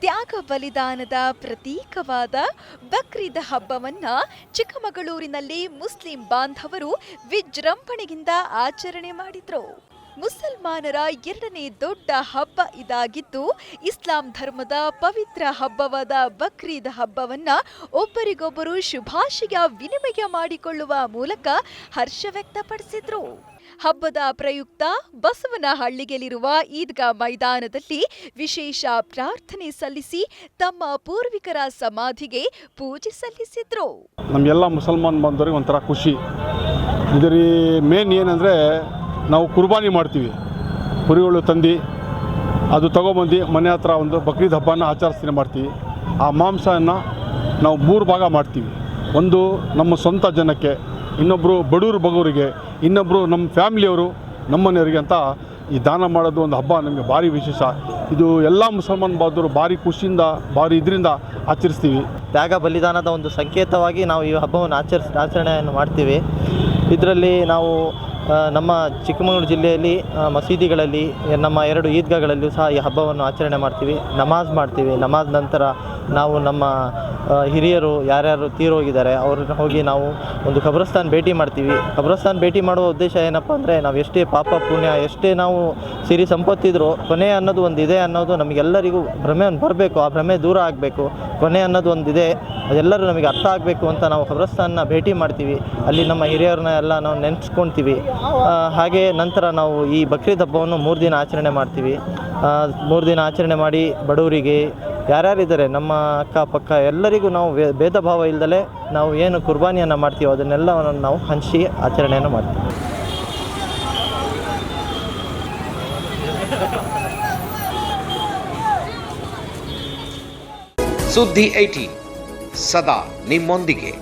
ತ್ಯಾಗ ಬಲಿದಾನದ ಪ್ರತೀಕವಾದ ಬಕ್ರೀದ್ ಹಬ್ಬವನ್ನ ಚಿಕ್ಕಮಗಳೂರಿನಲ್ಲಿ ಮುಸ್ಲಿಂ ಬಾಂಧವರು ವಿಜೃಂಭಣೆಯಿಂದ ಆಚರಣೆ ಮಾಡಿದ್ರು. ಮುಸಲ್ಮಾನರ ಎರಡನೇ ದೊಡ್ಡ ಹಬ್ಬ ಇದಾಗಿದ್ದು, ಇಸ್ಲಾಂ ಧರ್ಮದ ಪವಿತ್ರ ಹಬ್ಬವಾದ ಬಕ್ರೀದ್ ಹಬ್ಬವನ್ನ ಒಬ್ಬರಿಗೊಬ್ಬರು ಶುಭಾಶಯ ವಿನಿಮಯ ಮಾಡಿಕೊಳ್ಳುವ ಮೂಲಕ ಹರ್ಷ ವ್ಯಕ್ತಪಡಿಸಿದ್ರು. ಹಬ್ಬದ ಪ್ರಯುಕ್ತ ಬಸವನ ಬಸವನಹಳ್ಳಿಯಲ್ಲಿರುವ ಈದ್ಗಾ ಮೈದಾನದಲ್ಲಿ ವಿಶೇಷ ಪ್ರಾರ್ಥನೆ ಸಲ್ಲಿಸಿ ತಮ್ಮ ಪೂರ್ವಿಕರ ಸಮಾಧಿಗೆ ಪೂಜೆ ಸಲ್ಲಿಸಿದ್ರು. ನಮ್ಮೆಲ್ಲ ಮುಸಲ್ಮಾನ್ ಬಂದವರಿಗೆ ಒಂಥರ ಖುಷಿ. ಇದರ ಮೇನ್ ಏನಂದರೆ ನಾವು ಕುರ್ಬಾನಿ ಮಾಡ್ತೀವಿ. ಕುರಿಗಳು ತಂದು ಅದು ತೊಗೊಬಂದು ಮನೆ ಹತ್ರ ಒಂದು ಬಕ್ರೀದ್ ಹಬ್ಬನ ಆಚರಿಸ್ತೀನಿ ಮಾಡ್ತೀವಿ. ಆ ಮಾಂಸನ ನಾವು ಮೂರು ಭಾಗ ಮಾಡ್ತೀವಿ. ಒಂದು ನಮ್ಮ ಸ್ವಂತ ಜನಕ್ಕೆ ಇನ್ನೊಬ್ಬರು ಬಡವರು ಬಗವರಿಗೆ ಇನ್ನೊಬ್ಬರು ನಮ್ಮ ಫ್ಯಾಮಿಲಿಯವರು ನಮ್ಮನೆಯವರಿಗೆ ಅಂತ ಈ ದಾನ ಮಾಡೋದು ಒಂದು ಹಬ್ಬ ನಮಗೆ ಭಾರಿ ವಿಶೇಷ. ಇದು ಎಲ್ಲ ಮುಸಲ್ಮಾನ್ ಬಾಧವರು ಭಾರಿ ಖುಷಿಯಿಂದ, ಭಾರಿ ಇದರಿಂದ ಆಚರಿಸ್ತೀವಿ. ತ್ಯಾಗ ಬಲಿದಾನದ ಒಂದು ಸಂಕೇತವಾಗಿ ನಾವು ಈ ಹಬ್ಬವನ್ನು ಆಚರಿಸ್, ಆಚರಣೆಯನ್ನು ಮಾಡ್ತೀವಿ. ಇದರಲ್ಲಿ ನಾವು ನಮ್ಮ ಚಿಕ್ಕಮಗಳೂರು ಜಿಲ್ಲೆಯಲ್ಲಿ ಮಸೀದಿಗಳಲ್ಲಿ, ನಮ್ಮ ಎರಡು ಈದ್ಗಾಗಳಲ್ಲೂ ಸಹ ಈ ಹಬ್ಬವನ್ನು ಆಚರಣೆ ಮಾಡ್ತೀವಿ, ನಮಾಜ್ ಮಾಡ್ತೀವಿ. ನಮಾಜ್ ನಂತರ ನಾವು ನಮ್ಮ ಹಿರಿಯರು ಯಾರ್ಯಾರು ತೀರೋಗಿದ್ದಾರೆ, ಅವ್ರನ್ನ ಹೋಗಿ ನಾವು ಒಂದು ಖಬ್ರಸ್ತಾನ್ ಭೇಟಿ ಮಾಡ್ತೀವಿ. ಖಬ್ರಸ್ತಾನ್ ಭೇಟಿ ಮಾಡುವ ಉದ್ದೇಶ ಏನಪ್ಪ ಅಂದರೆ, ನಾವು ಎಷ್ಟೇ ಪಾಪ, ಪುಣ್ಯ, ಎಷ್ಟೇ ನಾವು ಸಿರಿ ಸಂಪತ್ತಿದ್ರು ಕೊನೆ ಅನ್ನೋದು ಒಂದು ಇದೆ ಅನ್ನೋದು ನಮಗೆಲ್ಲರಿಗೂ ಭ್ರಮೆ ಬರಬೇಕು, ಆ ಭ್ರಮೆ ದೂರ ಆಗಬೇಕು. ಕೊನೆ ಅನ್ನೋದು ಒಂದಿದೆ ಅದೆಲ್ಲರೂ ನಮಗೆ ಅರ್ಥ ಆಗಬೇಕು ಅಂತ ನಾವು ಖಬ್ರಸ್ತಾನ್ನ ಭೇಟಿ ಮಾಡ್ತೀವಿ. ಅಲ್ಲಿ ನಮ್ಮ ಹಿರಿಯರನ್ನ ಎಲ್ಲ ನಾವು ನೆನೆಸ್ಕೊಳ್ತೀವಿ ಹಾಗೆ ನಂತರ ನಾವು ಈ ಬಕ್ರೀದ್ ಹಬ್ಬವನ್ನು ಮೂರು ದಿನ ಆಚರಣೆ ಮಾಡ್ತೀವಿ. ಮೂರು ದಿನ ಆಚರಣೆ ಮಾಡಿ ಬಡವರಿಗೆ ಯಾರ್ಯಾರಿದ್ದಾರೆ, ನಮ್ಮ ಅಕ್ಕಪಕ್ಕ ಎಲ್ಲರಿಗೂ ನಾವು ಭೇದ ಭಾವ ಇಲ್ಲದಲೇ ನಾವು ಏನು ಕುರ್ಬಾನಿಯನ್ನು ಮಾಡ್ತೀವೋ ಅದನ್ನೆಲ್ಲವನ್ನು ನಾವು ಹಂಚಿ ಆಚರಣೆಯನ್ನು ಮಾಡ್ತೀವಿ. ಸುದ್ದಿ ಐಟಿ ಸದಾ ನಿಮ್ಮೊಂದಿಗೆ.